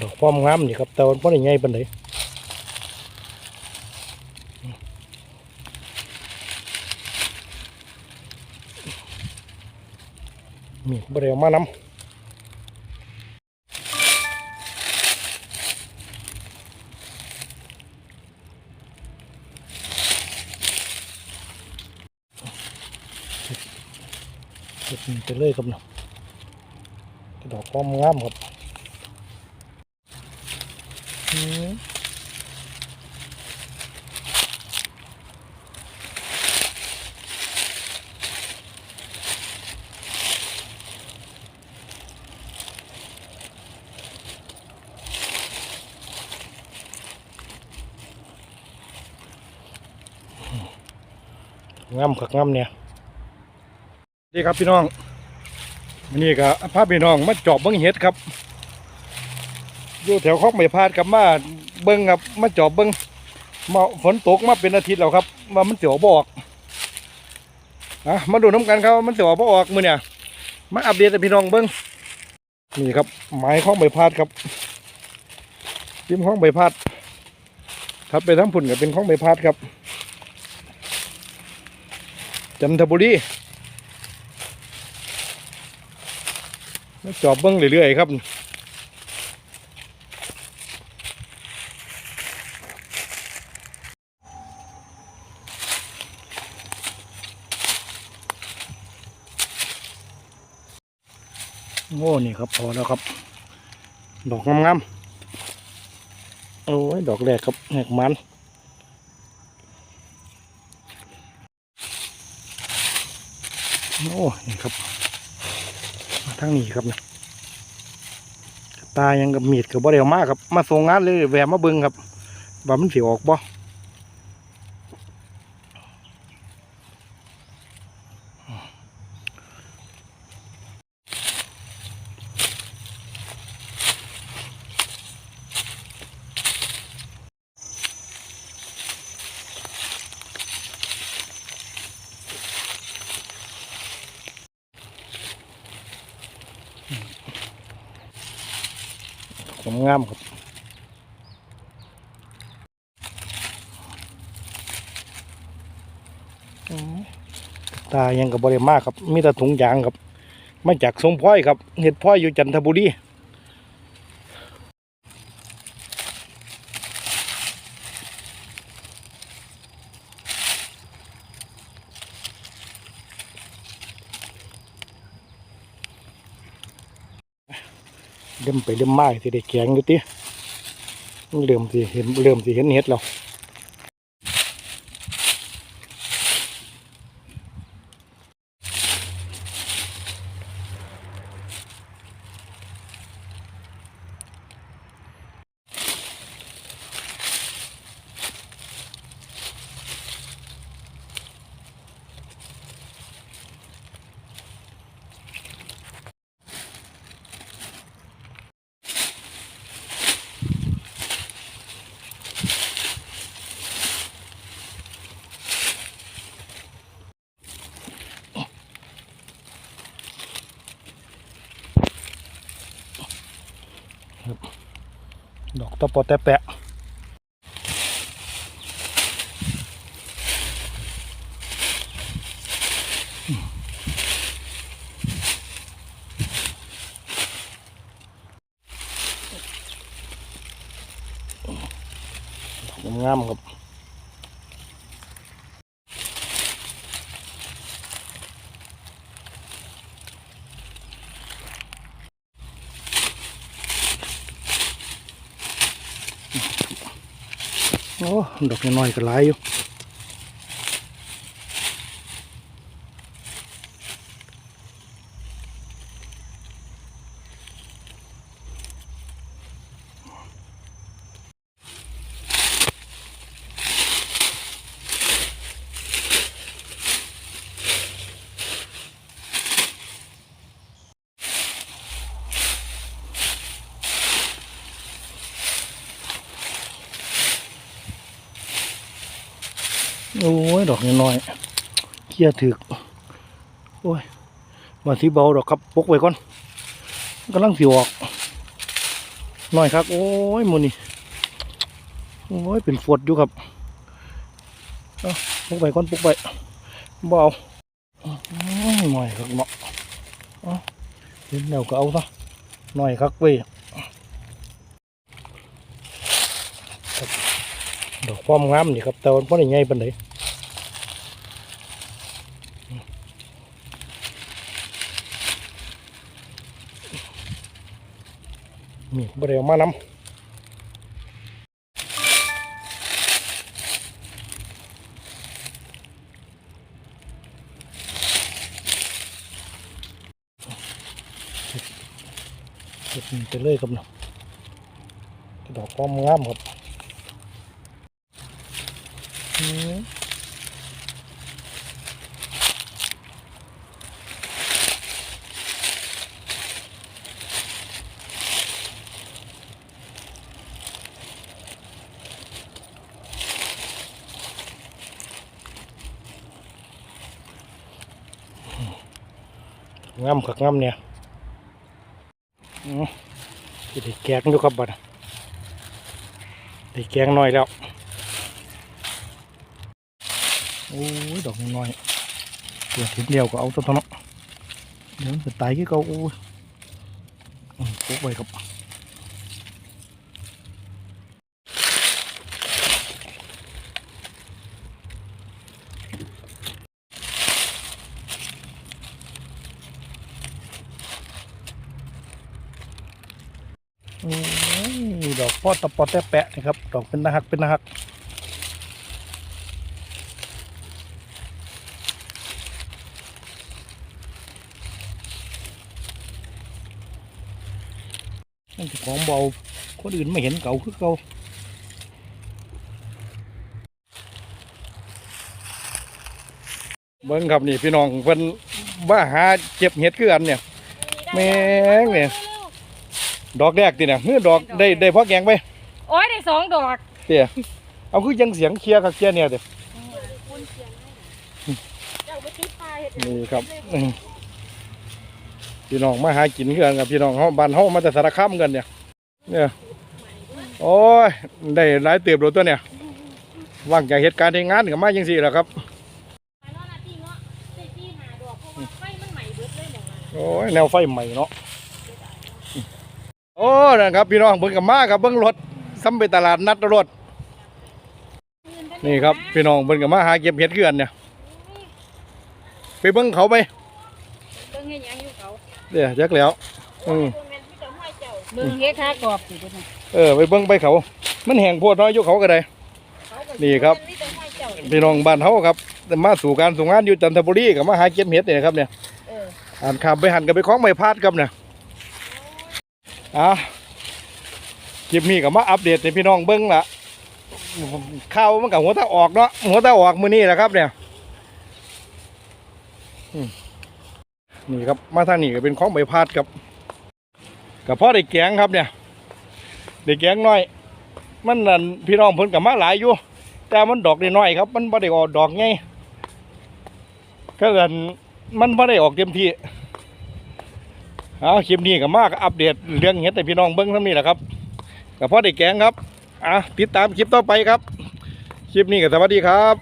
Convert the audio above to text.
ดอกความงามนี่ครับแต่วันพ่อได้ใหญ่ปานใดมีบริเวมาน้ำเก็บไปเลยครับเนาะดอกความงามครับ อืมงามคักงามเนี่ยนี่ครับพี่น้องวันนี้ก็พาพี่น้องมาจอบบิ้งเห็ดครับ อยู่แถวคอกไม่พาดกับมาเบิ้งครับมาจอบเบิ้งมาฝนตกมาเป็นอาทิตย์แล้วครับว่ามันเสียวบออกอะมาดูน้ำกันครับมันเสียวบออกมือเนี่ยมาอัปเดตพี่น้องเบิ้งนี่ครับหมายข้องใบพาดครับจิ้มข้องใบพาดครับไปทั้งผุ่นกับเป็นข้องใบพาดครับจันทบุรีมาจอบเบิ้งเรื่อยๆครับ โอ้นี่ครับพอแล้วครับ ดอกงามๆโอ้ยดอกแรกครับแหกมันโอ้นี่ครับมาทั้งนี้ครับนะตายังกับมีดกับบ่เร็วมากครับ มาส่งงานเลยแหวมาเบิ่งครับว่ามันสิออกบ่ งามครับอืมตายังกับบริมากครับมีแต่ถุงยางครับ มาจากสงพ้อยครับเห็ดพ้อยอยู่จันทบุรี เริ่มไปเริ่มไม้ที่ได้แข็งอยู่ติเริ่มสิเห็นเริ่มสิเห็นเห็ดแล้ว กตะปอแต่แปะดอกงามครับ โอ้ดอกน้อยก็หลายอยู่ โอ้ยดอกน้อยเคี่ยถึก โอ้ยมาสีเบาดอกครับปกไว้ก่อนกำลังสิออกน่อยครับ โอ้ยมูนี่โอ้ยเป็นฝดอยู่ครับเอาปุกไปก่อนปุกไปเอาน้อหน่อยครับเนาะเอาเห็นแล้วก็เอาซะหน่อยครับเว้ยครับ ดอกความงามนี่ครับแต่มันบ่ได้ใหญ่ปานใดนี่บ่ได้เอามานำเก็บไปเลยครับเนาะดอกความงามครับ งามคักงามเนี่ยอืมได้แกงอยู่ครับบัดได้แกงน้อยแล้ว โอ้ยดอกน้อยๆตัวทิพเดียวก็เอาตัวท่านั้นเดี๋ยวจะตายกี่เก่าโอ้ยอืมปุ๊บไว้ครับโอ้ยดอกปอดตะปอดแตะแปะนี่ครับ ดอกเป็นนาฮักเป็นนาฮัก นั่นคือของเบาคนอื่นไม่เห็นเก่าคือเก่าเบิ้งครับนี่พี่น้องเพิ่นว่าหาเก็บเห็ดคือกันเนี่ยแม่งเนี่ยดอกแรกติเนี่ยเฮ้ยดอกได้ได้พอแกงไปโอ้ยได้สองดอกเตี้ยเอาคือยังเสียงเคลียร์กับเคลียร์เนี่ยเด้อเจ้าไปติดปลาเห็ดนี่ครับอืม พี่น้องมาหากินกันกับพี่น้องเฮาบ้านเฮามาแต่สารคามกันเนี่ย เนี่ยโอ้ยได้หลายเติบโดตัวเนี่ยว่างจากเหตุการณ์ในงานกับมาจังสี่แหละครับปลาเนาะนาทีเนาะได้ที่หาดอกเพราะว่าไฟมันใหม่เบิดเลยหมองนั้นโอ้ยแนวไฟใหม่เนาะโอ้นะครับพี่น้องเบิ่งกับมากับเบิ่งรถซ้ำไปตลาดนัดรถนี่ครับพี่น้องเบิ่งกับมาหาเก็บเห็ดเกลือนเนี่ยไปเบิ่งเขาไปเบิ่งเฮ็ดยัง เขาเดี๋ยวจักแล้ว อืมเบิ่งเฮ็ดค้ากรอบสิเด้อเออไปเบิ่งไปเขา มันแห้งโพดน้อยอยู่เขาก็ได้ นี่ครับ พี่น้องบ้านเฮาครับแต่มาสู่การสู่งานอยู่จันทบุรีกับมาหาเก็บเห็ดเนี่ยนะครับเนี่ยเออ อ่านคำไปหันกับไปคล้องใบพาดครับเนี่ยอะคลิปนี้กับมาอัปเดตให้พี่น้องเบิ้งละข้าวมันกับหัวตาออกเนาะหัวตาออกมือนี้แหละครับเนี่ยอืม นี่ครับมาทางนี้ก็เป็นคล้องใบพาดครับกับพ่อได้แกงครับเนี่ยได้แกงน้อย มันนั่นพี่น้องเพิ่นกับมาหลายอยู่ แต่มันดอกน้อยครับ มันไม่ได้ออกดอกไงก็เกินมันไม่ได้ออกเต็มที่เอาคลิปนี้ก็มากอัปเดตเรื่องเห็ดแต่พี่น้องเบิ้งเท่านี้แหละครับกับพ่อได้แกงครับอะติดตามคลิปต่อไปครับ คลิปนี้ก็สวัสดีครับ